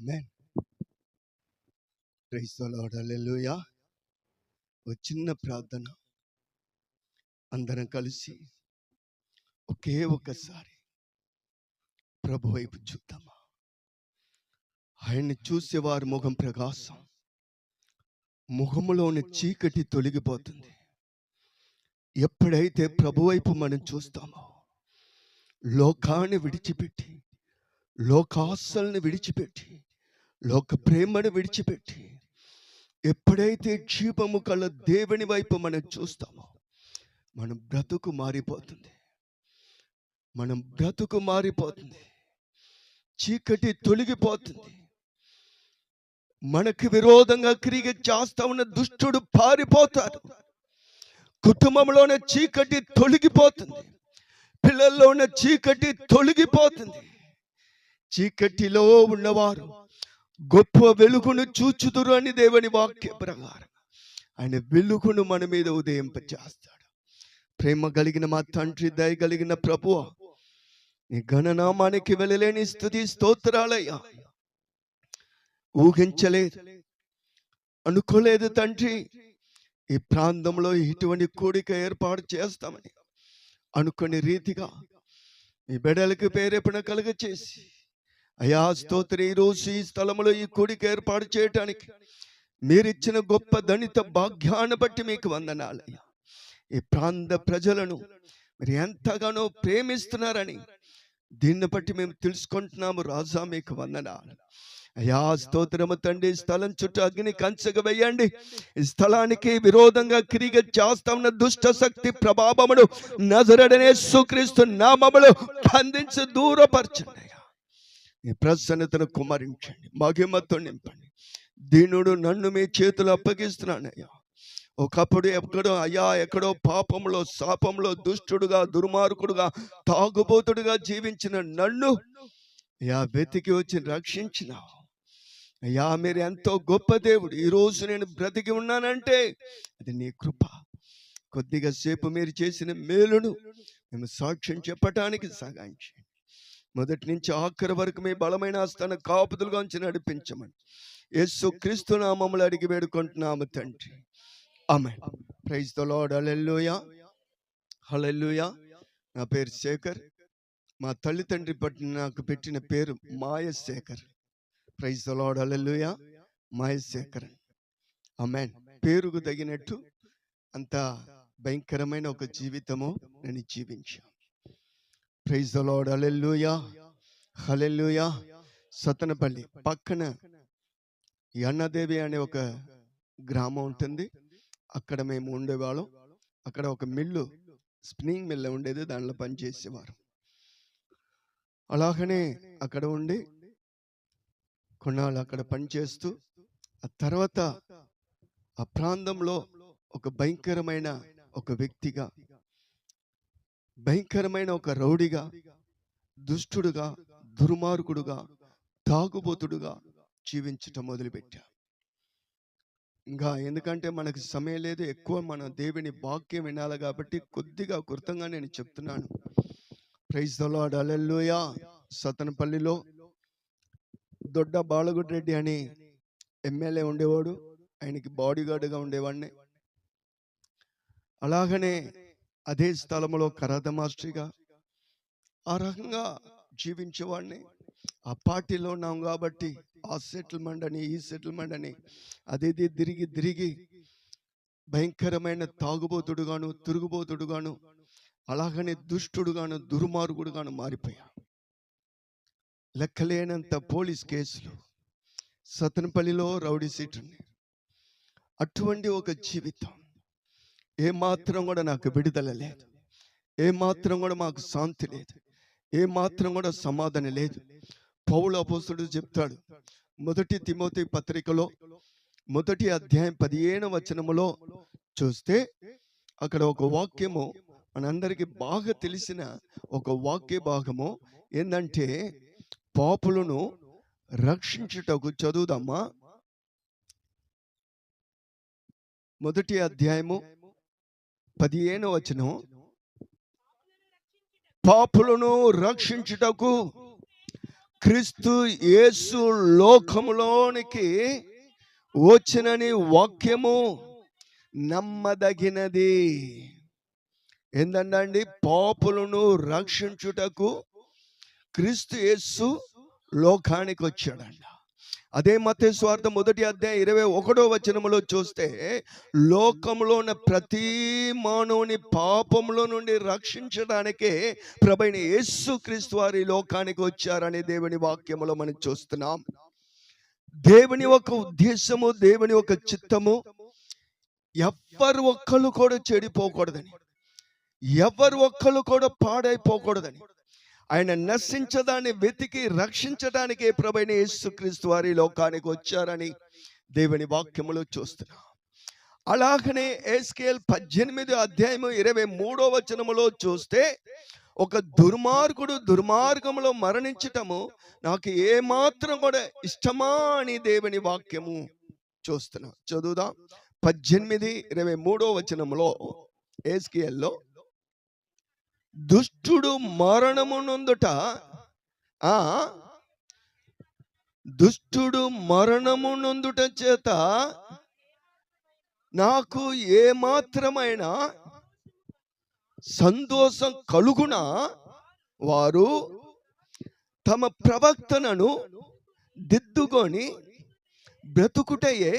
Amen praise the ఒక చిన్న ప్రార్థన. అందరం కలిసి ఒకే ఒక్కసారి ప్రభు వైపు చూద్దామా? ఆయన్ని చూసేవారి ముఖం ప్రకాశం ముఖములోని చీకటి తొలగిపోతుంది. ఎప్పుడైతే ప్రభు వైపు మనం చూస్తామో లోకాన్ని విడిచిపెట్టి లోకాశల్ని విడిచిపెట్టి లోక ప్రేమను విడిచిపెట్టి ఎప్పుడైతే జీవము కల దేవుని వైపు మనం చూస్తామో మనం బ్రతుకు మారిపోతుంది. మనం బ్రతుకు మారిపోతుంది. చీకటి తొలగిపోతుంది. మనకి విరోధంగా క్రియ చేస్తా ఉన్న దుష్టుడు పారిపోతాడు. కుటుంబంలోనే చీకటి తొలగిపోతుంది. పిల్లల్లోనే చీకటి తొలగిపోతుంది. చీకటిలో ఉన్నవారు గొప్ప వెలుగును చూచుదురు అని దేవుని వాక్య ప్రకారం. ఆయన వెలుగును మన మీద ఉదయింపచేస్తాడు. ప్రేమ కలిగిన మా తండ్రి దయ కలిగిన ప్రభువ నీ గణనామానికి వెళ్ళలేని స్థుతి స్తోత్రాలయ్యా. ఊహించలేదు. అనుకోలేదు తండ్రి ఈ ప్రాంతంలో ఇటువంటి కూడిక ఏర్పాటు చేస్తామని అనుకునే రీతిగా మీ బిడలకు ప్రేరేపణ కలుగ చేసి అయా స్తోత్ర. ఈరోజు ఈ స్థలంలో ఈ కొడికి ఏర్పాటు చేయటానికి మీరిచ్చిన గొప్ప దళిత భాగ్యాన్ని బట్టి మీకు వందనాలయ్యా ఈ ప్రాంత ప్రజలను మీరు ఎంతగానో ప్రేమిస్తున్నారని దీన్ని బట్టి మేము తెలుసుకుంటున్నాము. రాజా మీకు వందనాలు. అయా స్తోత్రము తండ్రి. స్థలం చుట్టూ అగ్ని కంచగా వేయండి. ఈ స్థలానికి విరోధంగా క్రియ చేస్తా ఉన్న దుష్ట శక్తి ప్రభావమును నజరడనే సుక్రీస్తు నామములు బంధించి దూరపరచండి నీ ప్రసన్నతను కుమరించండి మహిమతో నింపండి. దీనుడు నన్ను మీ చేతులు అప్పగిస్తున్నానయ్యా. ఒకప్పుడు ఎక్కడో అయ్యా ఎక్కడో పాపంలో శాపంలో దుష్టుడుగా దుర్మార్గుడుగా తాగుబోతుడుగా జీవించిన నన్ను అయ్యా వెతికి వచ్చి రక్షించినావు అయ్యా మీరు ఎంతో గొప్ప దేవుడు. ఈరోజు నేను బ్రతికి ఉన్నానంటే అది నీ కృప. కొద్దిగా సేపు మీరు చేసిన మేలును మేము సాక్ష్యం చెప్పటానికి సహాయం చేయండి. మొదటి నుంచి ఆఖరి వరకు మీ బలమైన ఆస్థాన కాపుదలుగా ఉంచి నడిపించమని. యేసు క్రీస్తు నామములు అడిగి వేడుకుంటున్నాము తండ్రి. ఆమె ప్రైజ్ ద లార్డ్. నా పేరు శేఖర్. మా తల్లిదండ్రి పట్టిన నాకు పెట్టిన పేరు Maya Shekhar praise the lord. Maya Shekhar amen. పేరుకు తగినట్టు అంత భయంకరమైన ఒక జీవితము నేను జీవించాను. Praise the lord hallelujah Sattenapalli పక్కన ఈ అన్నదేవి అనే ఒక గ్రామం ఉంటుంది. అక్కడ మేము ఉండేవాళ్ళం. అక్కడ ఒక మిల్లు స్పిన్నింగ్ మిల్ ఉండేది. దాంట్లో పనిచేసేవారు అలాగనే అక్కడ ఉండి కొన్నాళ్ళు అక్కడ పనిచేస్తూ ఆ తర్వాత ఆ ప్రాంతంలో ఒక భయంకరమైన ఒక వ్యక్తిగా భయంకరమైన ఒక రౌడిగా దుష్టుడుగా దుర్మార్గుడుగా తాగుబోతుడుగా జీవించటం మొదలుపెట్టా. ఇంకా ఎందుకంటే మనకు సమయం లేదు ఎక్కువ మన దేవుని వాక్యం వినాలి కాబట్టి కొద్దిగా కృతంగా నేను చెప్తున్నాను. ప్రైజ్ ద లార్డ్ అలెల్లుయా సతనపల్లిలో దొడ్డ బాలగుడ్ రెడ్డి అని ఎమ్మెల్యే ఉండేవాడు. ఆయనకి బాడీగార్డ్గా ఉండేవాడిని. అలాగనే అదే స్థలంలో కరాత మాస్టర్గా ఆ రకంగా జీవించేవాడిని. ఆ పార్టీలో ఉన్నాం కాబట్టి ఆ సెటిల్మెంట్ అని ఈ సెటిల్మెంట్ అని అది ఇది తిరిగి తిరిగి భయంకరమైన తాగుబోతుడుగాను తిరుగుబోతుడుగాను అలాగనే దుష్టుడుగాను దుర్మార్గుడుగాను మారిపోయా. లెక్కలేనంత పోలీస్ కేసులు సతనపల్లిలో రౌడీ సీట్ ఉంది. అటువంటి ఒక జీవితం. ఏ మాత్రం కూడా నాకు విడుదల లేదు. ఏ మాత్రం కూడా మాకు శాంతి లేదు. ఏ మాత్రం కూడా సమాధానం లేదు. పౌలు అపోసుడు చెప్తాడు. మొదటి తిమోతి పత్రికలో మొదటి అధ్యాయం పదిహేను వచనములో చూస్తే అక్కడ ఒక వాక్యము మనందరికీ బాగా తెలిసిన ఒక వాక్య భాగము ఏంటంటే పాపులను రక్షించుటకు చదువుదామా? మొదటి అధ్యాయము పదిహేను వచనం. పాపులను రక్షించుటకు క్రీస్తు యేసు లోకములోనికి వచ్చినని వాక్యము నమ్మదగినది. ఏందండి పాపులను రక్షించుటకు క్రీస్తు యేసు లోకానికి వచ్చాడంట అదే మత స్వార్థ మొదటి అధ్యాయం ఇరవై ఒకటో వచనములో చూస్తే లోకంలో ఉన్న ప్రతి మానవుని పాపంలో నుండి రక్షించడానికే ప్రభైన యేసు క్రీస్తు వారి లోకానికి వచ్చారని దేవుని వాక్యములో మనం చూస్తున్నాం. దేవుని ఒక ఉద్దేశము దేవుని ఒక చిత్తము. ఎవ్వరు ఒక్కళ్ళు కూడా చెడిపోకూడదని. ఎవరు ఒక్కళ్ళు కూడా పాడైపోకూడదని. ఆయన నశించదాన్ని వెతికి రక్షించడానికే ప్రభైన యేసుక్రీస్తు వారి లోకానికి వచ్చారని దేవుని వాక్యములో చూస్తున్నాం. అలాగనే ఏస్కేల్ పద్దెనిమిది అధ్యాయము ఇరవై మూడో వచనములో చూస్తే ఒక దుర్మార్గుడు దుర్మార్గములో మరణించటము నాకు ఏమాత్రం కూడా ఇష్టమా అని దేవుని వాక్యము చూస్తున్నాం. చదువుదాం. పద్దెనిమిది ఇరవై మూడో వచనములో ఏస్కేల్లో దుష్టుడు మరణమునందుట ఆ దుష్టుడు మరణమునందుట చేత నాకు ఏమాత్రమైన సంతోషం కలుగున? వారు తమ ప్రవర్తనను దిద్దుకొని బ్రతుకుటయే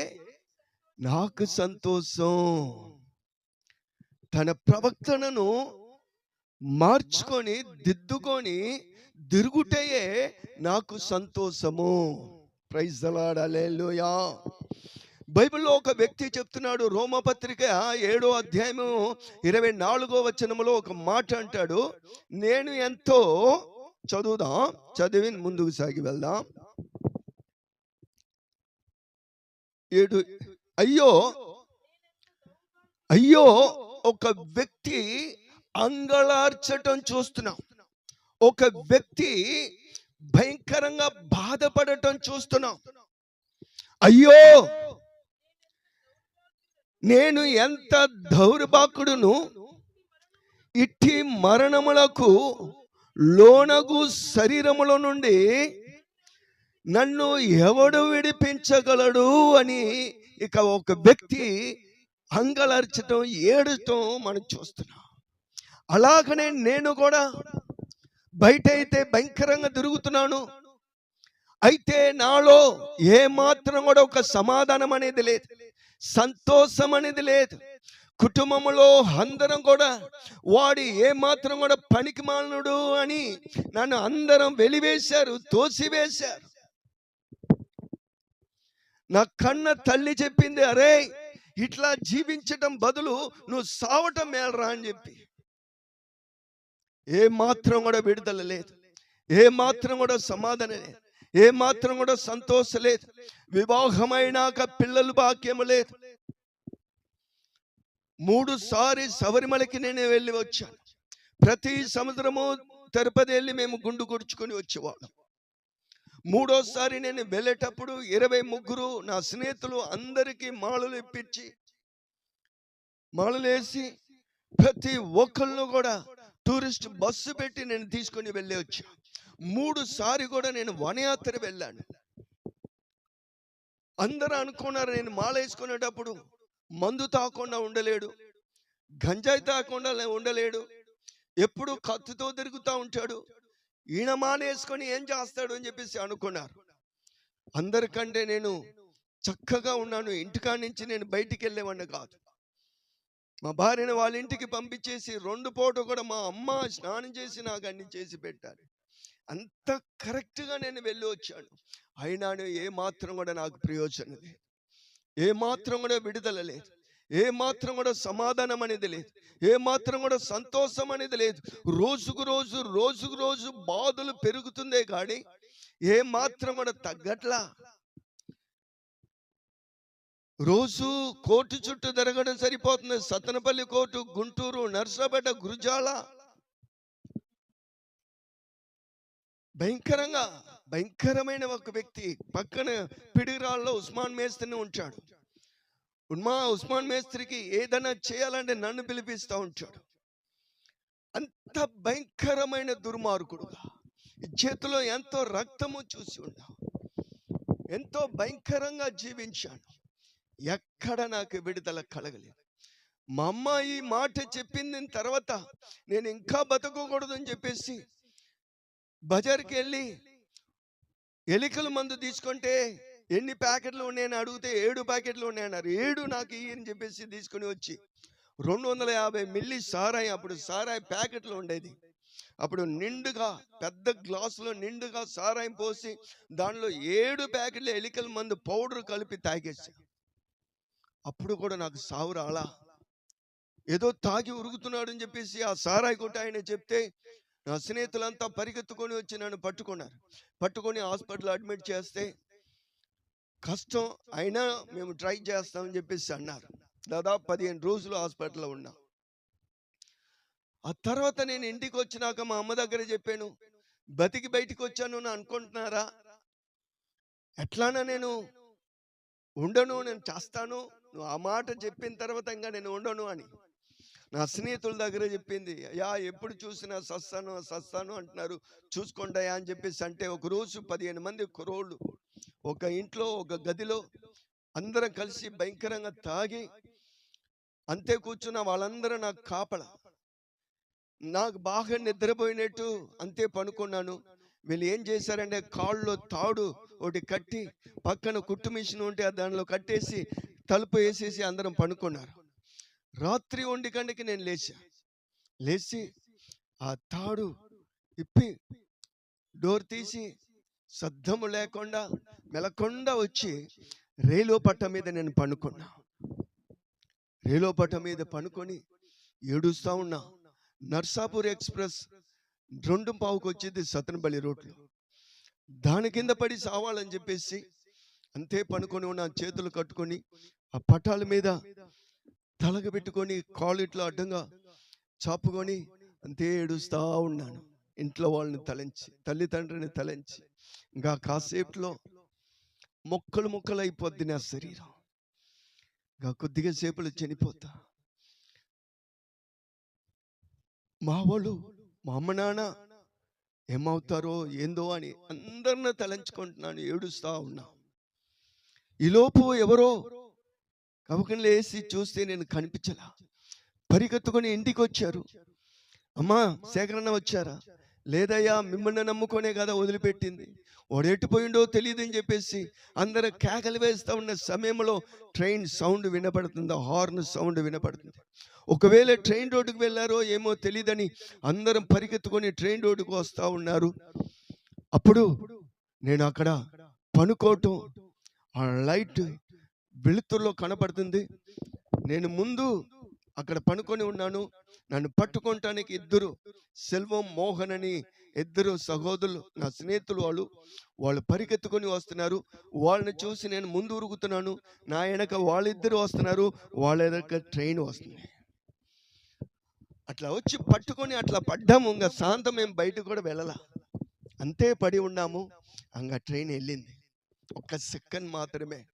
నాకు సంతోషం. తన ప్రవర్తనను మార్చుకొని దిద్దుకొని తిరుగుటయే నాకు సంతోషము. ప్రైజ్ దలాడలేలుయా బైబిల్లో ఒక వ్యక్తి చెప్తున్నాడు రోమపత్రిక ఏడో అధ్యాయము ఇరవై నాలుగో వచనములో ఒక మాట అంటాడు నేను ఎంతో చదువుదాం చదివి ముందుకు సాగి వెళ్దాం. ఏడు అయ్యో అయ్యో ఒక వ్యక్తి అంగళార్చటం చూస్తున్నాం. ఒక వ్యక్తి భయంకరంగా బాధపడటం చూస్తున్నాం. అయ్యో! నేను ఎంత దౌర్భాకుడును ఇట్టి మరణములకు లోనగు శరీరముల నుండి నన్ను ఎవడు విడిపించగలడు అని ఇక ఒక వ్యక్తి అంగలర్చటం ఏడటం మనం చూస్తున్నాం. అలాగనే నేను కూడా బయట అయితే భయంకరంగా తిరుగుతున్నాను. అయితే నాలో ఏ మాత్రం కూడా ఒక సమాధానం అనేది లేదు. సంతోషం అనేది లేదు. కుటుంబంలో అందరం కూడా వాడి ఏ మాత్రం కూడా పనికి మాలనుడు అని నన్ను అందరం వెలివేశారు తోసివేశారు. నా కన్న తల్లి చెప్పింది అరే ఇట్లా జీవించటం బదులు నువ్వు సావటం మేలరా అని చెప్పి. ఏ మాత్రం కూడా విడుదల లేదు. ఏ మాత్రం కూడా సమాధానం లేదు. ఏ మాత్రం కూడా సంతోషం లేదు. వివాహమైనాక పిల్లలు భాగ్యము లేదు. మూడు సారి శబరిమలకి నేను వెళ్ళి వచ్చాను. ప్రతి సముద్రము తిరుపతి వెళ్ళి మేము గుండు గుడుచుకొని వచ్చేవాళ్ళం. మూడోసారి నేను వెళ్ళేటప్పుడు ఇరవై ముగ్గురు నా స్నేహితులు అందరికీ మాలలు ఇప్పించి మాలలు వేసి ప్రతి ఒక్కళ్ళు కూడా టూరిస్ట్ బస్సు పెట్టి నేను తీసుకొని వెళ్ళి వచ్చా. మూడు సారి కూడా నేను వనయాత్ర వెళ్ళాను. అందరూ అనుకున్నారు నేను మాల వేసుకునేటప్పుడు మందు తాకుండా ఉండలేడు గంజాయి తాకుండా ఉండలేడు ఎప్పుడు కత్తితో తిరుగుతూ ఉంటాడు ఈయన మానేసుకొని ఏం చేస్తాడు అని చెప్పేసి అనుకున్నారు. అందరికంటే నేను చక్కగా ఉన్నాను. ఇంటికాడ నుంచి నేను బయటికి వెళ్ళేవాడిని కాదు. మా భార్యను వాళ్ళ ఇంటికి పంపించేసి రెండు పూట కూడా మా అమ్మ స్నానం చేసి నాకు అన్ని చేసి పెట్టారు. అంత కరెక్ట్గా నేను వెళ్ళి వచ్చాను. అయినా ఏ మాత్రం కూడా నాకు ప్రయోజనం లేదు. ఏ మాత్రం కూడా విడుదల లేదు. ఏ మాత్రం కూడా సమాధానం అనేది లేదు. ఏ మాత్రం కూడా సంతోషం అనేది లేదు. రోజుకు రోజు రోజుకు రోజు బాధలు పెరుగుతుందే కానీ ఏ మాత్రం కూడా తగ్గట్లా రోజు కోర్టు చుట్టూ తిరగడం సరిపోతుంది. సత్తనపల్లి కోర్టు గుంటూరు నర్సాపేట గురుజాల. భయంకరంగా భయంకరమైన ఒక వ్యక్తి పక్కన పిడిగిరాల్లో ఉస్మాన్ మేస్త్రిని ఉంచాడు. ఉన్మా ఉస్మాన్ మేస్త్రికి ఏదైనా చేయాలంటే నన్ను పిలిపిస్తూ ఉంటాడు. అంత భయంకరమైన దుర్మార్గుడుగా. చేతిలో ఎంతో రక్తము చూసి ఉన్నావు. ఎంతో భయంకరంగా జీవించాను. ఎక్కడ నాకు విడుదల కలగలేదు. మా అమ్మ ఈ మాట చెప్పింది తర్వాత నేను ఇంకా బతకకూడదు అని చెప్పేసి బజార్కి వెళ్ళి ఎలికల మందు తీసుకుంటే ఎన్ని ప్యాకెట్లు ఉన్నాయని అడిగితే ఏడు ప్యాకెట్లు ఉన్నాయన్నారు ఏడు నాకు ఇయ్యి అని చెప్పేసి తీసుకుని వచ్చి రెండు వందల యాభై మిల్లీ సారాయి అప్పుడు సారాయి ప్యాకెట్లు ఉండేది. అప్పుడు నిండుగా పెద్ద గ్లాసులో నిండుగా సారాయి పోసి దానిలో ఏడు ప్యాకెట్లు ఎలికల మందు పౌడర్ కలిపి తాగేసాను అప్పుడు కూడా నాకు సావు రాలా. ఏదో తాగి ఉరుగుతున్నాడు అని చెప్పేసి ఆ సారాయి కొట్టి ఆయన చెప్తే నా స్నేహితులంతా పరిగెత్తుకొని వచ్చి నన్ను పట్టుకున్నారు. పట్టుకొని హాస్పిటల్ అడ్మిట్ చేస్తే కష్టం అయినా మేము ట్రై చేస్తామని చెప్పేసి అన్నారు. దాదాపు పదిహేను రోజులు హాస్పిటల్లో ఉన్నా. ఆ తర్వాత నేను ఇంటికి వచ్చినాక మా అమ్మ దగ్గర చెప్పాను బతికి బయటికి వచ్చాను అని అనుకుంటున్నారా? ఎట్లానా నేను ఉండను నేను చేస్తాను నువ్వు ఆ మాట చెప్పిన తర్వాత ఇంకా నేను ఉండను అని. నా స్నేహితుల దగ్గర చెప్పింది యా ఎప్పుడు చూసినా సస్తాను సస్తాను అంటున్నారు. చూసుకుంటాయా అని చెప్పేసి. అంటే ఒక రోజు పదిహేను మంది కురోళ్ళు ఒక ఇంట్లో ఒక గదిలో అందరం కలిసి భయంకరంగా తాగి అంతే కూర్చున్న వాళ్ళందరూ నాకు కాపల. నాకు బాగా నిద్రపోయినట్టు అంతే పనుకున్నాను వీళ్ళు ఏం చేశారంటే కాళ్ళలో తాడు ఒకటి కట్టి పక్కన కుట్టు మిషన్ ఉంటే దానిలో కట్టేసి తలుపు వేసేసి అందరం పనుకున్నారు రాత్రి ఒంటి గంటకి నేను లేచా. లేచి ఆ తాడు ఇప్పి డోర్ తీసి శబ్దము లేకుండా మెలకుండా వచ్చి రైలు పట్ట మీద నేను పనుకున్నా రేలో పట్ట మీద పనుకొని ఏడుస్తా ఉన్నా. నర్సాపూర్ ఎక్స్ప్రెస్ రెండు పావుకు వచ్చేది సతనపల్లి రోడ్లో. దాని కింద పడి సావాలని చెప్పేసి అంతే పనుకొని ఉన్న చేతులు కట్టుకొని ఆ పట్టాల మీద తలగబెట్టుకొని కాళ్ళు ఇట్లా అడ్డంగా చాపుకొని అంతే ఏడుస్తూ ఉన్నాను. ఇంట్లో వాళ్ళని తలంచి తల్లిదండ్రిని తలంచి. ఇంకా కాసేపులో మొక్కలు మొక్కలు అయిపోద్ది నా శరీరం. ఇంకా కొద్దిగా సేపులు చనిపోతా. మా వాళ్ళు మా అమ్మ నాన్న ఏమవుతారో ఏందో అని అందరిని తలంచుకుంటున్నాను ఏడుస్తా ఉన్నా. ఈలోపు ఎవరో కవకం లేసి చూస్తే నేను కనిపించలా. పరిగెత్తుకొని ఇంటికి వచ్చారు అమ్మా సేకరణ వచ్చారా? లేదయ్యా మిమ్మల్ని నమ్ముకొనే కదా వదిలిపెట్టింది. వాడు తెలియదు అని చెప్పేసి అందరు కేకలు వేస్తూ ఉన్న సమయంలో ట్రైన్ సౌండ్ వినపడుతుంది హార్న్ సౌండ్ వినపడుతుంది. ఒకవేళ ట్రైన్ రోడ్డుకు వెళ్ళారో ఏమో తెలియదని అందరం పరిగెత్తుకొని ట్రైన్ రోడ్డుకు వస్తూ ఉన్నారు. అప్పుడు నేను అక్కడ పనుకోవటం ఆ లైట్ వెలుతురులో కనపడుతుంది నేను ముందు అక్కడ పనుకొని ఉన్నాను. నన్ను పట్టుకోవటానికి ఇద్దరు సెల్వం మోహన్ అని ఇద్దరు సహోదరులు నా స్నేహితులు వాళ్ళు వాళ్ళు పరిగెత్తుకొని వస్తున్నారు. వాళ్ళని చూసి నేను ముందు ఉరుగుతున్నాను నా వెనక వాళ్ళిద్దరు వస్తున్నారు. వాళ్ళ వెనక ట్రైన్ వస్తుంది. అట్లా వచ్చి పట్టుకొని అట్లా పడ్డాము. ఇంకా శాంతం మేము బయటకు కూడా వెళ్ళాల? అంతే పడి ఉన్నాము. ఇంకా ట్రైన్ వెళ్ళింది. ఒక్క సెకండ్ మాత్రమే.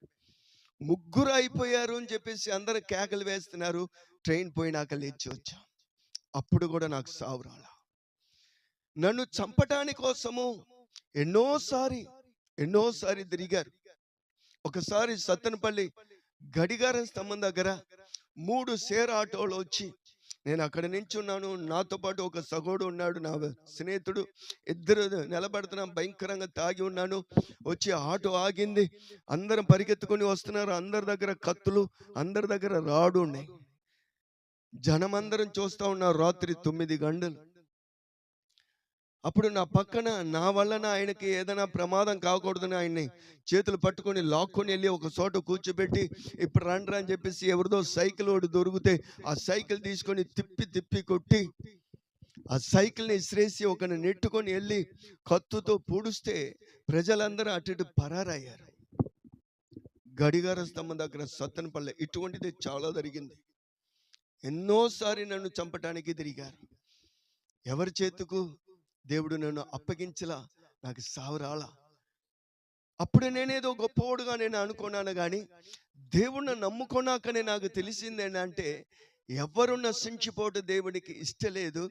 ముగ్గురు అయిపోయారు అని చెప్పేసి అందరు కేకలు వేస్తున్నారు. ట్రైన్ పోయినాక లేచి వచ్చాం. అప్పుడు కూడా నాకు సావు రాలా. నన్ను చంపటాని కోసము ఎన్నోసారి ఎన్నోసారి తిరిగారు. ఒకసారి సత్తనపల్లి గడిగారం స్తంభం దగ్గర మూడు సేర్ ఆటోలు వచ్చి నేను అక్కడ నించున్నాను. నాతో పాటు ఒక సగోడు ఉన్నాడు. నా స్నేహితుడు. ఇద్దరు నిలబడుతున్నాం భయంకరంగా తాగి ఉన్నాను. వచ్చి ఆటో ఆగింది. అందరం పరిగెత్తుకొని వస్తున్నారు. అందరి దగ్గర కత్తులు అందరి దగ్గర రాడు ఉన్నాయి. జనమందరం చూస్తూ ఉన్నారు రాత్రి తొమ్మిది గంటలు. అప్పుడు నా పక్కన నా వలన ఆయనకి ఏదైనా ప్రమాదం కాకూడదని ఆయన్ని చేతులు పట్టుకొని లాక్కొని వెళ్ళి ఒక చోట కూర్చోబెట్టి ఇప్పుడు రండి అని చెప్పేసి ఎవరిదో సైకిల్ ఒకటి దొరికితే ఆ సైకిల్ తీసుకొని తిప్పి తిప్పి కొట్టి ఆ సైకిల్ని ఇసిరేసి ఒకని నెట్టుకొని వెళ్ళి కత్తుతో పూడిస్తే ప్రజలందరూ అటు ఇటు పరారయ్యారు. గడిగార స్తంభం దగ్గర సత్తనపల్లె ఇటువంటిది చాలా జరిగింది. ఎన్నోసారి నన్ను చంపటానికి తిరిగారు. ఎవరి చేతుకు? దేవుడు నన్ను అప్పగించలా నాకు సావరాలా అప్పుడు నేనేదో గొప్పవాడుగా నేను అనుకున్నాను కానీ దేవుణ్ణి నమ్ముకున్నాకనే నాకు తెలిసింది ఏంటంటే ఎవరు నశించిపోవటం దేవుడికి ఇష్టలేదు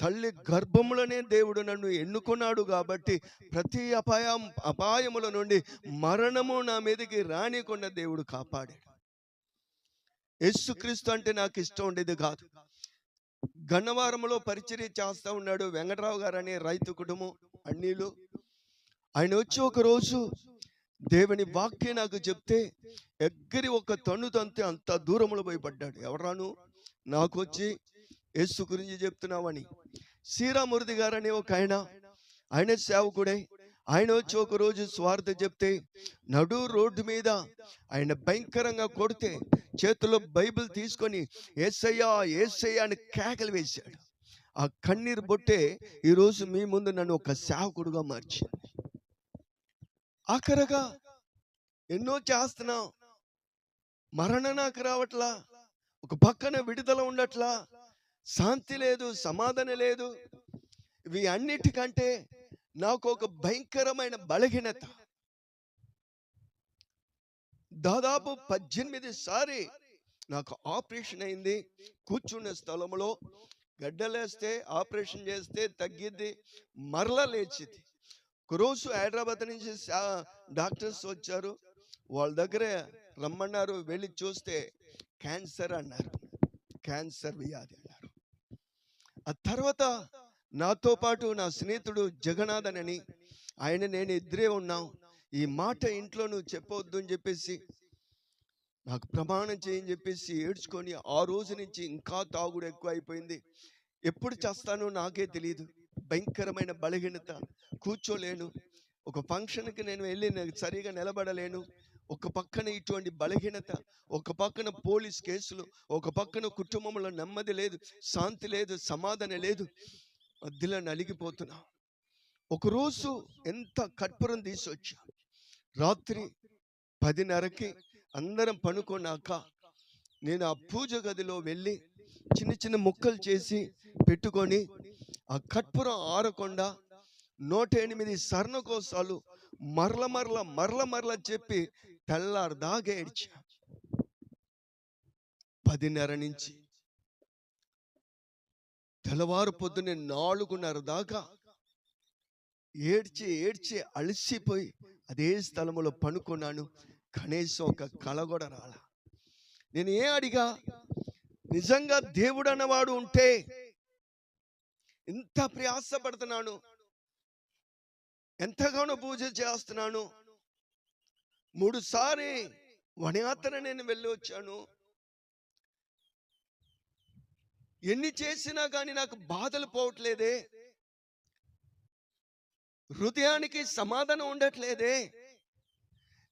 తల్లి గర్భములనే దేవుడు నన్ను ఎన్నుకున్నాడు కాబట్టి ప్రతి అపాయం అపాయముల నుండి మరణము నా మీదకి రానికుండా దేవుడు కాపాడాడు. యేసుక్రీస్తు అంటే నాకు ఇష్టం ఉండేది కాదు. గన్నవరంలో పరిచర్య చేస్తా ఉన్నాడు వెంకటరావు గారు అనే రైతు కుటుంబం అన్నీలు. ఆయన వచ్చి ఒకరోజు దేవుని వాక్యం నాకు చెప్తే ఎగ్గరి ఒక తన్ను తంతే అంత దూరంలో పోయి పడ్డాడు. ఎవరాను నాకు వచ్చి యేసు గురించి చెప్తున్నావని. సీరామూర్తి గారు అనే ఒక ఆయన. ఆయన సేవకుడే. ఆయన వచ్చి ఒకరోజు స్వార్థ చెప్తే నడు రోడ్డు మీద ఆయన భయంకరంగా కొడితే చేతిలో బైబిల్ తీసుకొని ఏసయ్యా ఏసయ్యా అని కేకలు వేశాడు. ఆ కన్నీరు బొట్టే ఈరోజు మీ ముందు నన్ను ఒక సేవకుడుగా మార్చింది. ఆఖరగా ఎన్నో చేస్తున్నాం. మరణ నాకు రావట్లా? ఒక పక్కన విడుదల ఉండట్లా? శాంతి లేదు సమాధానం లేదు. ఇవి అన్నిటికంటే నాకు ఒక భయంకరమైన బలహీనత. దాదాపు పద్దెనిమిది సారి నాకు ఆపరేషన్ అయింది. కూర్చున్న స్థలంలో గడ్డలేస్తే ఆపరేషన్ చేస్తే తగ్గిద్ది మరలా లేచిద్ది. ఒకరోజు హైదరాబాద్ నుంచి డాక్టర్స్ వచ్చారు. వాళ్ళ దగ్గర రమ్మన్నారు. వెళ్ళి చూస్తే క్యాన్సర్ అన్నారు. క్యాన్సర్ వ్యాధి అన్నారు. ఆ తర్వాత నాతో పాటు నా స్నేహితుడు జగన్నాథనని ఆయన నేను ఇద్దరే ఉన్నాం. ఈ మాట ఇంట్లో నువ్వు చెప్పవద్దు అని చెప్పేసి నాకు ప్రమాణం చేయని చెప్పేసి ఏడ్చుకొని ఆ రోజు నుంచి ఇంకా తాగుడు ఎక్కువ అయిపోయింది ఎప్పుడు చేస్తానో నాకే తెలియదు భయంకరమైన బలహీనత. కూర్చోలేను. ఒక ఫంక్షన్కి నేను వెళ్ళి సరిగా నిలబడలేను. ఒక పక్కన ఇటువంటి బలహీనత ఒక పక్కన పోలీస్ కేసులు ఒక పక్కన కుటుంబంలో నెమ్మది లేదు శాంతి లేదు సమాధానం లేదు. మధ్యలో నలిగిపోతున్నా. ఒకరోజు ఎంత కర్పూరం తీసుకొచ్చా రాత్రి పదిన్నరకి అందరం పనుకున్నాక నేను ఆ పూజ గదిలో వెళ్ళి చిన్న చిన్న ముక్కలు చేసి పెట్టుకొని ఆ కర్పూరం ఆరకుండా నూట ఎనిమిది సర్ణకోసాలు మరల మరల మరల మరల చెప్పి తెల్లారు దాకా ఏడ్చా. పదిన్నర నుంచి తెల్లవారు పొద్దున్నే నాలుగున్నర దాకా ఏడ్చి ఏడ్చి అలసిపోయి అదే స్థలములో పనుకున్నాను కనీసం ఒక కళ కూడా రాల. నేను ఏ అడిగా? నిజంగా దేవుడు అన్నవాడు ఉంటే ఇంత ప్రయాసపడుతున్నాను. ఎంతగానో పూజ చేస్తున్నాను. మూడుసారి వనయాత్ర నేను వెళ్ళి వచ్చాను. ఎన్ని చేసినా కానీ నాకు బాధలు పోవట్లేదే. హృదయానికి సమాధానం ఉండట్లేదే.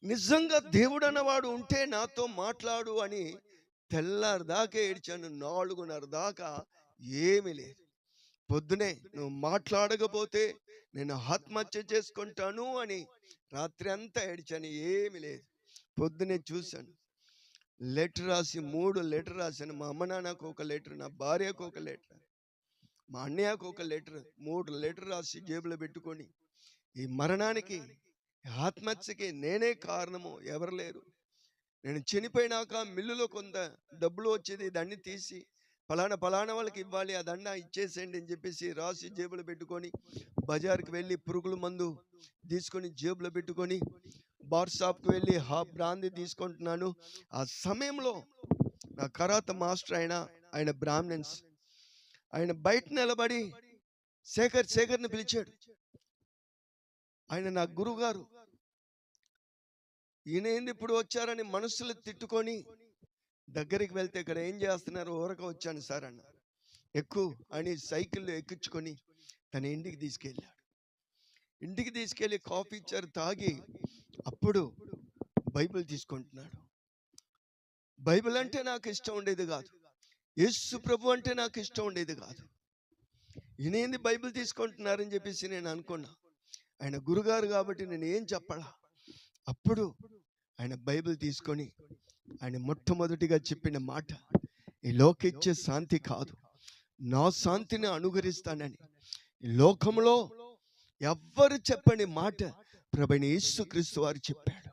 నిజంగా దేవుడు అన్నవాడు ఉంటే నాతో మాట్లాడు అని తెల్లారి దాకా ఏడ్చాను. నాలుగున్నర దాకా ఏమీ లేదు. పొద్దునే నువ్వు మాట్లాడకపోతే నేను ఆత్మహత్య చేసుకుంటాను అని రాత్రి అంతా ఏడ్చాను. ఏమీ లేదు. పొద్దునే చూశాను. లెటర్ రాసి మూడు లెటర్ రాశాను. మా అమ్మ నాన్నకు ఒక లెటర్ నా భార్యకు ఒక లెటర్ మా అన్నయ్యకు ఒక లెటర్ మూడు లెటర్ రాసి జేబులో పెట్టుకొని ఈ మరణానికి ఆత్మహత్యకి నేనే కారణము ఎవరు లేరు. నేను చనిపోయినాక మిల్లులో కొంత డబ్బులు వచ్చేది దాన్ని తీసి ఫలానా ఫలానా వాళ్ళకి ఇవ్వాలి ఆ దండ ఇచ్చేసేయండి అని చెప్పేసి రాసి జేబులో పెట్టుకొని బజార్కి వెళ్ళి పురుగుల మందు తీసుకొని జేబులో పెట్టుకొని బార్ షాప్కి వెళ్ళి హా బ్రాంది తీసుకుంటున్నాను. ఆ సమయంలో నా కరాత మాస్టర్ ఆయన ఆయన బ్రాహ్మణ్స్ ఆయన బయట నిలబడి శేఖర్ శేఖర్ని పిలిచాడు. ఆయన నా గురుగారు. ఈయన ఏంది ఇప్పుడు వచ్చారని మనసులో తిట్టుకొని దగ్గరికి వెళ్తే ఇక్కడ ఏం చేస్తున్నారు? ఊరక వచ్చాను సార్ అన్న. ఎక్కువ అని సైకిల్లో ఎక్కించుకొని తన ఇంటికి తీసుకెళ్ళాడు. ఇంటికి తీసుకెళ్ళి కాఫీ ఇచ్చారు తాగి అప్పుడు బైబిల్ తీసుకుంటున్నాడు. బైబిల్ అంటే నాకు ఇష్టం ఉండేది కాదు. యేసు ప్రభు అంటే నాకు ఇష్టం ఉండేది కాదు. ఈయనేంది బైబిల్ తీసుకుంటున్నారని చెప్పేసి నేను అనుకున్నా. ఆయన గురుగారు కాబట్టి నేను ఏం చెప్పాలా. అప్పుడు ఆయన బైబిల్ తీసుకొని ఆయన మొట్టమొదటిగా చెప్పిన మాట ఈ లోకిచ్చే శాంతి కాదు. నా శాంతిని అనుగరిస్తానని లోకంలో ఎవ్వరు చెప్పని మాట ప్రభుని యేసుక్రీస్తు వారు చెప్పాడు.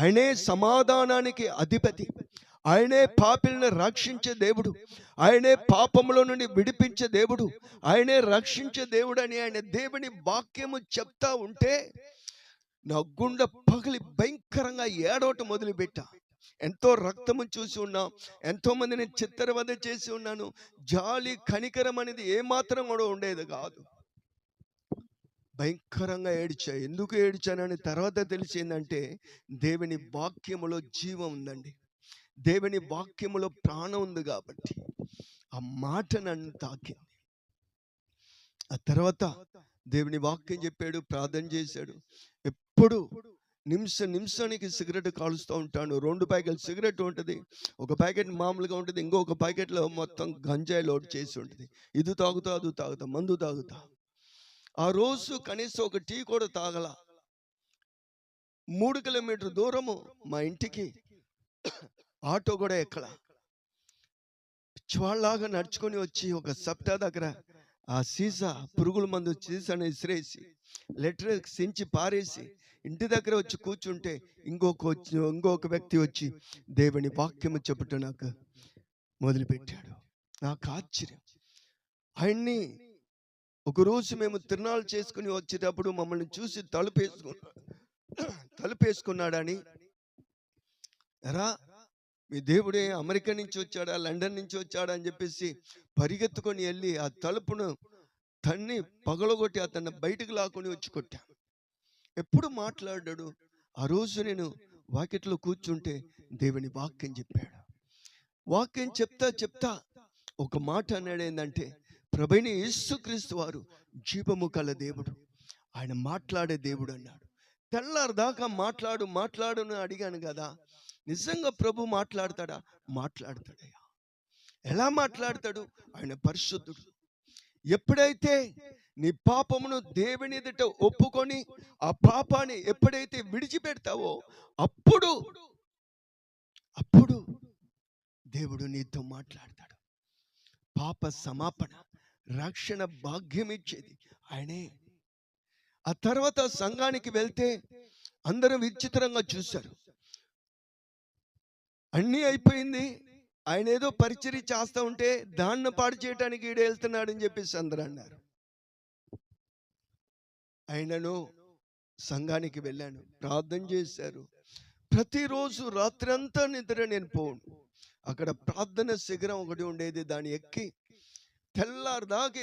ఆయనే సమాధానానికి అధిపతి. ఆయనే పాపిల్ని రక్షించే దేవుడు. ఆయనే పాపముల నుండి విడిపించే దేవుడు. ఆయనే రక్షించే దేవుడు అని ఆయన దేవుని వాక్యము చెప్తా ఉంటే నా గుండె పగిలి భయంకరంగా ఏడవటం మొదలుపెట్టా. ఎంతో రక్తము చూసి ఉన్నాం ఎంతో మందిని చిత్తరవద చేసి ఉన్నాను. జాలి కనికరం అనేది ఏమాత్రం కూడా ఉండేది కాదు. భయంకరంగా ఏడ్చా. ఎందుకు ఏడ్చానని తర్వాత తెలిసిందంటే దేవుని వాక్యములో జీవం ఉందండి. దేవుని వాక్యములో ప్రాణం ఉంది కాబట్టి. ఆ మాట నన్ను తాకింది. ఆ తర్వాత దేవుని వాక్యం చెప్పాడు ప్రార్థన చేశాడు. ఎప్పుడు నిమిష నిమిషానికి సిగరెట్ కాలుస్తూ ఉంటాను. రెండు ప్యాకెట్ సిగరెట్ ఉంటుంది ఒక ప్యాకెట్ మామూలుగా ఉంటుంది ఇంకొక ప్యాకెట్లో మొత్తం గంజాయి లోడ్ చేసి ఉంటుంది. ఇది తాగుతా అది తాగుతా మందు తాగుతా. ఆ రోజు కనీసం ఒక టీ కూడా తాగల. మూడు కిలోమీటర్ దూరము మా ఇంటికి ఆటో కూడా ఎక్కల. పిచ్చివాళ్ళలాగా నడుచుకొని వచ్చి ఒక సప్తా దగ్గర ఆ సీసా పురుగుల మందు సీసాను విసిరేసి లెటర్ సించి పారేసి ఇంటి దగ్గర వచ్చి కూర్చుంటే ఇంకొక వచ్చి ఇంకొక వ్యక్తి వచ్చి దేవుని వాక్యము చెప్పుట నాకు మొదలుపెట్టాడు. నాకు ఆశ్చర్యం. ఆయన్ని ఒకరోజు మేము తిరునాళ్ళు చేసుకుని వచ్చేటప్పుడు మమ్మల్ని చూసి తలుపు తలుపేసుకున్నాడని ఎరా మీ దేవుడే అమెరికా నుంచి వచ్చాడా లండన్ నుంచి వచ్చాడా అని చెప్పేసి పరిగెత్తుకొని వెళ్ళి ఆ తలుపును తన్ని పగలగొట్టి అతన్ని బయటకు లాక్కొని వచ్చి కొట్టా. ఎప్పుడు మాట్లాడాడు? ఆ రోజు నేను వాకిట్లో కూర్చుంటే దేవుని వాక్యం చెప్పాడు. వాక్యం చెప్తా చెప్తా ఒక మాట అన్నాడు ఏంటంటే ప్రభుని యేసుక్రీస్తు వారు జీవము కల దేవుడు. ఆయన మాట్లాడే దేవుడు అన్నాడు. తెల్లారు దాకా మాట్లాడు మాట్లాడును అడిగాను కదా. నిజంగా ప్రభు మాట్లాడతాడా? మాట్లాడతాడయ్యా. ఎలా మాట్లాడతాడు? ఆయన పరిశుద్ధుడు. ఎప్పుడైతే నీ పాపమును దేవుని ఎదుట ఒప్పుకొని ఆ పాపాన్ని ఎప్పుడైతే విడిచిపెడతావో అప్పుడు అప్పుడు దేవుడు నీతో మాట్లాడతాడు. పాప సమాపణ రక్షణ భాగ్యం ఇచ్చేది. ఆయనే. ఆ తర్వాత సంఘానికి వెళ్తే అందరూ విచిత్రంగా చూశారు. అన్నీ అయిపోయింది. ఆయన ఏదో పరిచర్య చేస్తా ఉంటే దాన్ని పాడు చేయడానికి ఈడు చెప్పేసి అందరూ అన్నారు. ఆయనను సంఘానికి వెళ్ళాను. ప్రార్థన చేశారు. ప్రతిరోజు రాత్రంతా నిద్ర నేను పోను. అక్కడ ప్రార్థన శిఖరం ఒకటి ఉండేది. దాన్ని ఎక్కి తెల్లారు దాకా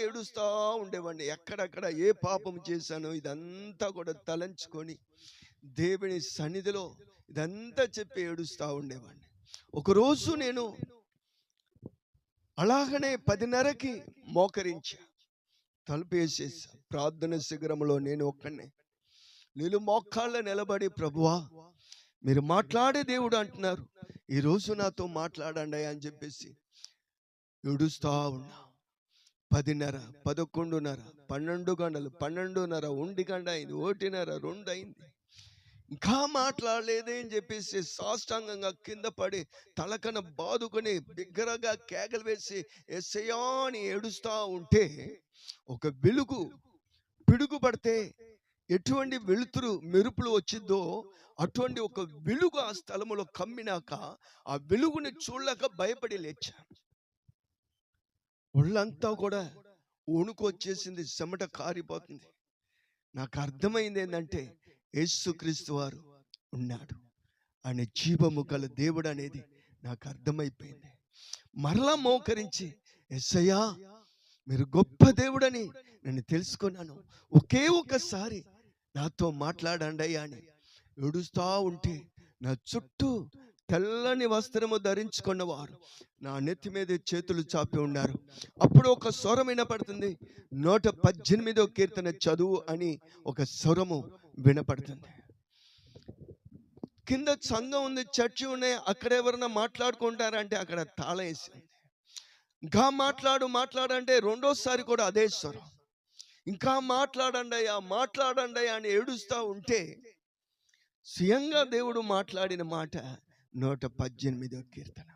ఉండేవాడిని. ఎక్కడెక్కడ ఏ పాపం చేశానో ఇదంతా కూడా తలంచుకొని దేవుని సన్నిధిలో ఇదంతా చెప్పి ఏడుస్తూ ఉండేవాడిని. ఒకరోజు నేను అలాగనే పదిన్నరకి మోకరించా. తలుపు వేసేసా. ప్రార్థన శిఖరంలో నేను ఒక్కనే నేను మోకాళ్ళ నిలబడి ప్రభువా మీరు మాట్లాడే దేవుడు అంటున్నారు. ఈరోజు నాతో మాట్లాడండి అని చెప్పేసి ఏడుస్తూ ఉన్నా. పదిన్నర పదకొండున్నర పన్నెండు గంటలు పన్నెండున్నర ఒంటి గంట అయింది ఒకటిన్నర రెండు అయింది. ఇంకా మాట్లాడలేదే అని చెప్పేసి సాష్టాంగంగా కింద పడి తలకన బాదుకొని బిగ్గరగా కేకలు వేసి ఎస్సయ్యా అని ఏడుస్తా ఉంటే ఒక వెలుగు పిడుగు పడితే ఎటువంటి వెలుతురు మెరుపులు వచ్చిందో అటువంటి ఒక వెలుగు ఆ స్థలములో కమ్మినాక ఆ వెలుగుని చూడలేక భయపడి లేచాను. ఒళ్ళంతా కూడా వణుకు వచ్చేసింది చెమట కారిపోతుంది. నాకు అర్థమైంది ఏంటంటే యేసుక్రీస్తు వారు ఉన్నాడు. ఆయన జీవము గల దేవుడు అనేది నాకు అర్థమైపోయింది. మరలా మోకరించి ఎస్సయ్యా మీరు గొప్ప దేవుడని నేను తెలుసుకున్నాను. ఒకే ఒకసారి నాతో మాట్లాడండి అయ్యా అని ఏడుస్తూ ఉంటే నా చుట్టూ తెల్లని వస్త్రము ధరించుకున్నవారు నా నెత్తి మీద చేతులు చాపి ఉన్నారు. అప్పుడు ఒక స్వరం వినపడుతుంది. నూట పద్దెనిమిదో కీర్తన చదువు అని ఒక స్వరము వినపడుతుంది. కింద సంఘం ఉంది చర్చి ఉన్నాయి అక్కడ ఎవరైనా మాట్లాడుకుంటారంటే అక్కడ తాళం ఇంకా మాట్లాడు మాట్లాడంటే రెండోసారి కూడా అదే స్వరం. ఇంకా మాట్లాడండి అయ్యా మాట్లాడండి అయ్యా అని ఏడుస్తూ ఉంటే స్వయంగా దేవుడు మాట్లాడిన మాట నూట పద్దెనిమిదో కీర్తన.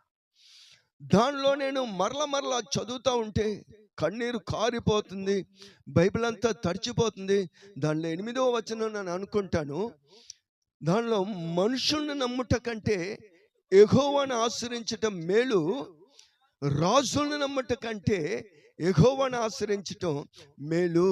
దానిలో నేను మరల మరల చదువుతూ ఉంటే కన్నీరు కారిపోతుంది బైబిల్ అంతా తడిచిపోతుంది. దానిలో ఎనిమిదో వచనం నేను అనుకుంటాను. దానిలో మనుషుల్ని నమ్ముట కంటే ఎగోవాను ఆశ్రయించటం మేలు రాజులను నమ్మట కంటే ఎగోవాను ఆశ్రయించటం మేలు.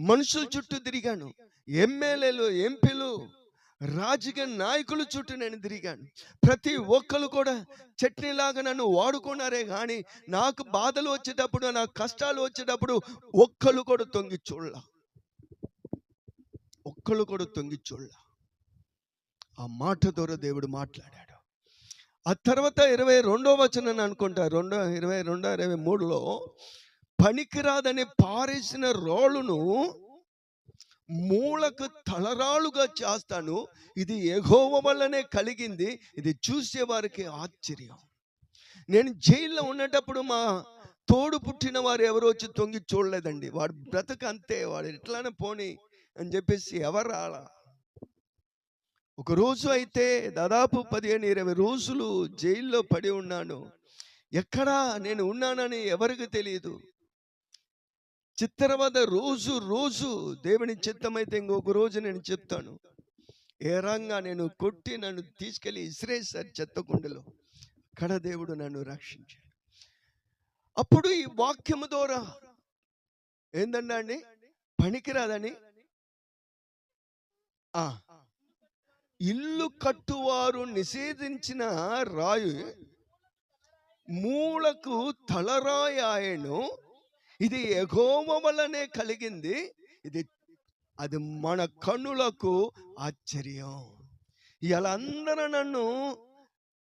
మనుషుల చుట్టూ తిరిగాను. ఎమ్మెల్యేలు ఎంపీలు రాజకీయ నాయకుల చుట్టూ నేను తిరిగాను. ప్రతి ఒక్కరు కూడా చట్నీలాగా నన్ను వాడుకున్నారే కానీ నాకు బాధలు వచ్చేటప్పుడు నాకు కష్టాలు వచ్చేటప్పుడు ఒక్కళ్ళు కూడా తొంగి చూడాల. ఒక్కళ్ళు కూడా తొంగి చూడాల. ఆ మాట ద్వారా దేవుడు మాట్లాడాడు. ఆ తర్వాత ఇరవై రెండో వచనం అనుకుంటా. రెండో ఇరవై రెండో ఇరవై మూడులో పనికిరాదని పారేసిన రోలును మూలకు తలరాలుగా చేస్తాను. ఇది ఎగోవ వల్లనే కలిగింది. ఇది చూసే వారికి ఆశ్చర్యం. నేను జైల్లో ఉండేటప్పుడు మా తోడు పుట్టిన వారు ఎవరు వచ్చి తొంగి చూడలేదండి. వాడు బ్రతక అంతే. వాడు ఎట్లానే పోని అని చెప్పేసి ఎవరు రాలా? ఒక రోజు అయితే దాదాపు పదిహేను ఇరవై రోజులు జైల్లో పడి ఉన్నాను. ఎక్కడా నేను ఉన్నానని ఎవరికి తెలియదు చిత్రవద రోజు రోజు దేవుని చిత్తమైతే ఇంకొక రోజు నేను చెప్తాను. ఏ రంగా నేను కొట్టి నన్ను తీసుకెళ్ళి ఇసిరేసారు చెత్తకుండలో అక్కడ దేవుడు నన్ను రక్షించాడు. అప్పుడు ఈ వాక్యము ద్వారా ఏందండి అండి? పనికిరాదని ఇల్లు కట్టువారు నిషేధించిన రాయు మూలకు తలరాయాయను ఇది ఎగోమ వలనే కలిగింది. ఇది అది మన కన్నులకు ఆశ్చర్యం. ఇలా అందరూ నన్ను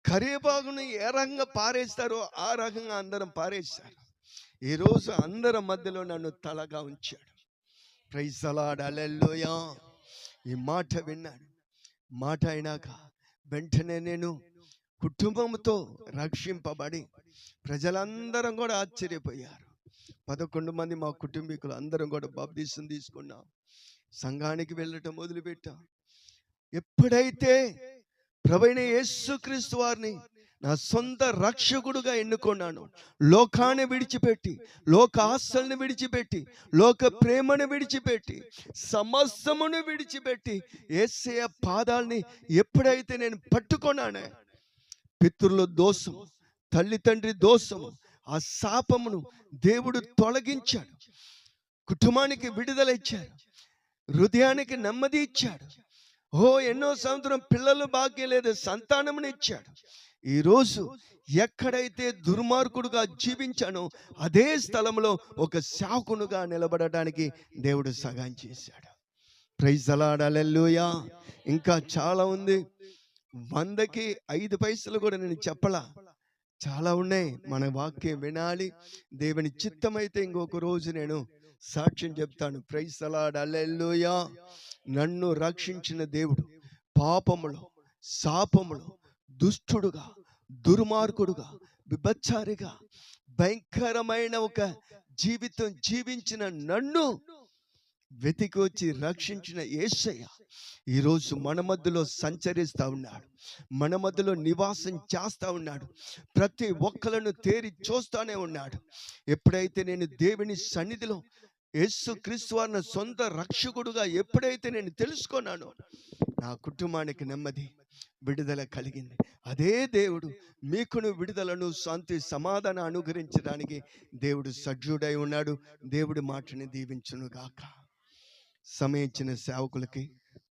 కరేబాగును ఏ రకంగా పారేస్తారో ఆ రకంగా అందరం పారేస్తారు ఈరోజు అందరి మధ్యలో నన్ను తలగా ఉంచాడు. ప్రైసలాడలెల్లోయా ఈ మాట విన్నాడు. మాట అయినాక వెంటనే నేను కుటుంబంతో రక్షింపబడి ప్రజలందరం కూడా ఆశ్చర్యపోయారు. పదకొండు మంది మా కుటుంబీకులు అందరం కూడా బాప్తీసం తీసుకున్నాం. సంఘానికి వెళ్ళటం వదిలిపెట్టా ఎప్పుడైతే ప్రవీణ యేసుక్రీస్తు వారిని నా సొంత రక్షకుడుగా ఎన్నుకున్నాను లోకాన్ని విడిచిపెట్టి లోక ఆశల్ని విడిచిపెట్టి లోక ప్రేమను విడిచిపెట్టి సమస్తమును విడిచిపెట్టి ఏసయ పాదాల్ని ఎప్పుడైతే నేను పట్టుకున్నానే పితృల దోషము తల్లి తండ్రి దోషము ఆ శాపమును దేవుడు తొలగించాడు. కుటుంబానికి విడుదల ఇచ్చాడు. హృదయానికి నెమ్మది ఇచ్చాడు. ఓ ఎన్నో సంవత్సరం పిల్లలు భాగ్యం లేదు సంతానముని ఇచ్చాడు. ఈరోజు ఎక్కడైతే దుర్మార్గుడుగా జీవించానో అదే స్థలంలో ఒక శాకునుగా నిలబడటానికి దేవుడు సహాయం చేశాడు. ప్రైజ్ అలాడాలెల్లుయా ఇంకా చాలా ఉంది. వందకి ఐదు పైసలు కూడా నేను చెప్పలా. చాలా ఉన్నాయి. మన వాక్యం వినాలి. దేవుని చిత్తమైతే ఇంకొక రోజు నేను సాక్ష్యం చెప్తాను. ప్రైస్ అలాడ్ అల్లెల్లుయా నన్ను రక్షించిన దేవుడు పాపములో శాపములో దుష్టుడుగా దుర్మార్గుడుగా విభచ్చారిగా భయంకరమైన ఒక జీవితం జీవించిన నన్ను వెతికి వచ్చి రక్షించిన యేసయ్య ఈరోజు మన మధ్యలో సంచరిస్తూ ఉన్నాడు. మన మధ్యలో నివాసం చేస్తూ ఉన్నాడు. ప్రతి ఒక్కలను తేరి చూస్తానే ఉన్నాడు. ఎప్పుడైతే నేను దేవుని సన్నిధిలో యేసు క్రీస్తు వారిని సొంత రక్షకుడుగా ఎప్పుడైతే నేను తెలుసుకున్నానో నా కుటుంబానికి నెమ్మది విడుదల కలిగింది. అదే దేవుడు మీకును విడుదలను శాంతి సమాధానం అనుగ్రహించడానికి దేవుడు సజ్జుడై ఉన్నాడు. దేవుడి మాటని దీవించును గాక సమయించిన సేవకులకి